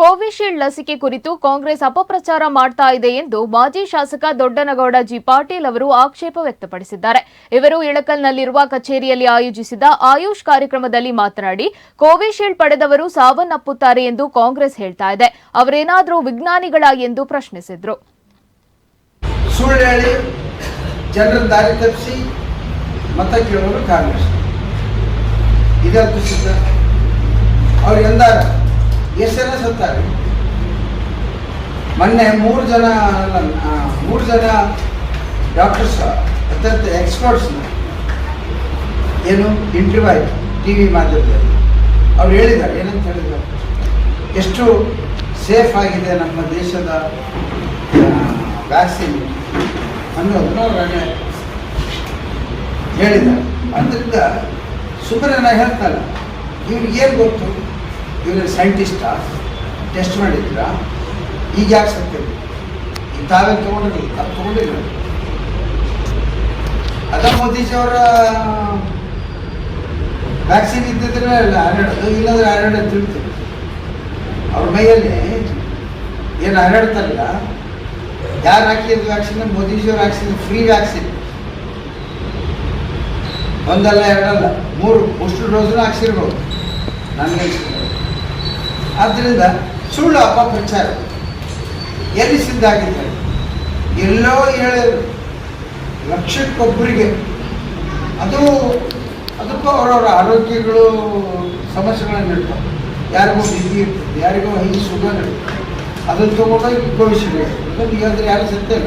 Covishield ಲಸಿಕೆ ಕುರಿತು ಕಾಂಗ್ರೆಸ್ ಅಪಪ್ರಚಾರ ಮಾಡ್ತಾ ಇದೆ ಎಂದು ಮಾಜಿ ಶಾಸಕ ದೊಡ್ಡನಗೌಡ ಜಿ ಪಾಟೀಲ್ ಅವರು ಆಕ್ಷೇಪ ವ್ಯಕ್ತಪಡಿಸಿದ್ದಾರೆ. ಇವರು ಇಳಕಲ್ನಲ್ಲಿರುವ ಕಚೇರಿಯಲ್ಲಿ ಆಯೋಜಿಸಿದ ಆಯುಷ್ ಕಾರ್ಯಕ್ರಮದಲ್ಲಿ ಮಾತನಾಡಿ, ಕೋವಿಶೀಲ್ಡ್ ಪಡೆದವರು ಸಾವನ್ನಪ್ಪುತ್ತಾರೆ ಎಂದು ಕಾಂಗ್ರೆಸ್ ಹೇಳ್ತಾ ಇದೆ. ಅವರೇನಾದರೂ ವಿಜ್ಞಾನಿಗಳ ಎಂದು ಪ್ರಶ್ನಿಸಿದ್ರು. ಮತ ಜನ ಸತ್ತಾರೆ ಮೊನ್ನೆ ಮೂರು ಜನ ಮೂರು ಜನ ಡಾಕ್ಟರ್ಸ್ ಅತ್ಯಂತ ಎಕ್ಸ್ಪರ್ಟ್ಸ್ ಏನು ಇಂಟರ್ವ್ಯೂ ಆಯಿತು ಟಿ ವಿ ಮಾಧ್ಯಮದಲ್ಲಿ. ಅವ್ರು ಹೇಳಿದ್ದಾರೆ, ಏನಂತ ಹೇಳಿದ್ದಾರೆ ಎಷ್ಟು ಸೇಫ್ ಆಗಿದೆ ನಮ್ಮ ದೇಶದ ವ್ಯಾಕ್ಸಿನ್ ಅನ್ನೋದನ್ನು ಅವ್ರೆ ಹೇಳಿ- ಹೇಳಿದ್ದಾರೆ. ಅದರಿಂದ ಸುಮ್ಮನೆ ನಾನು ಹೇಳ್ತಲ್ಲ ಇವ್ರಿಗೆ ಏನು ಗೊತ್ತು? ಇವರು ಸೈಂಟಿಸ್ಟಾ ಟೆಸ್ಟ್ ಮಾಡಿದ್ದೀರಾ ಈಗ ಯಾಕೆ ಸತ್ಯ? ಈಗ ತಾವೇ ತೊಗೊಂಡಿರಲಿ ತಪ್ಪು ತೊಗೊಂಡಿಲ್ಲ. ಅದ ಮೋದಿಜಿಯವರ ವ್ಯಾಕ್ಸಿನ್ ಇದ್ದಿದ್ರೆ ಹರಡೋದು ಇಲ್ಲಾಂದ್ರೆ ಹರಡೋದು ತಿಳ್ತೀವಿ ಅವ್ರ ಮೈಯಲ್ಲಿ ಏನು ಹರಡ್ತಾರಲ್ಲ ಯಾರು ಹಾಕಿದ್ದು ವ್ಯಾಕ್ಸಿನ್ ಮೋದಿಜಿಯವ್ರು ವ್ಯಾಕ್ಸಿನ್ ಫ್ರೀ ವ್ಯಾಕ್ಸಿನ್ ಒಂದಲ್ಲ ಎರಡಲ್ಲ, ಮೂರು ಅಷ್ಟು ಡೋಸ್ನ ಹಾಕ್ಸಿರ್ಬೋದು. ನನಗೆ ಆದ್ದರಿಂದ ಸುಳ್ಳು ಅಪಪ್ರಚಾರ ಎಲ್ಲಿ ಸಿದ್ಧ ಆಗಿದ್ದಾರೆ ಎಲ್ಲೋ ಹೇಳಿದ್ರು ಲಕ್ಷಕ್ಕೊಬ್ಬರಿಗೆ. ಅದು, ಅದಕ್ಕೂ ಅವರವರ ಆರೋಗ್ಯಗಳು, ಸಮಸ್ಯೆಗಳನ್ನು ಇರ್ತವೆ ಯಾರಿಗೋ ಬಿ ಪಿ ಇರ್ತದೆ, ಯಾರಿಗೋ ಹಿಂಗೆ ಸುಗರ್ ಇರ್ತದೆ ಅದನ್ನು ತೊಗೊಂಡೋಗಿ ಕೋವಿಶೀಲ್ಡ್ ಈಗ ಯಾರು ಸತ್ಯ ಇಲ್ಲ.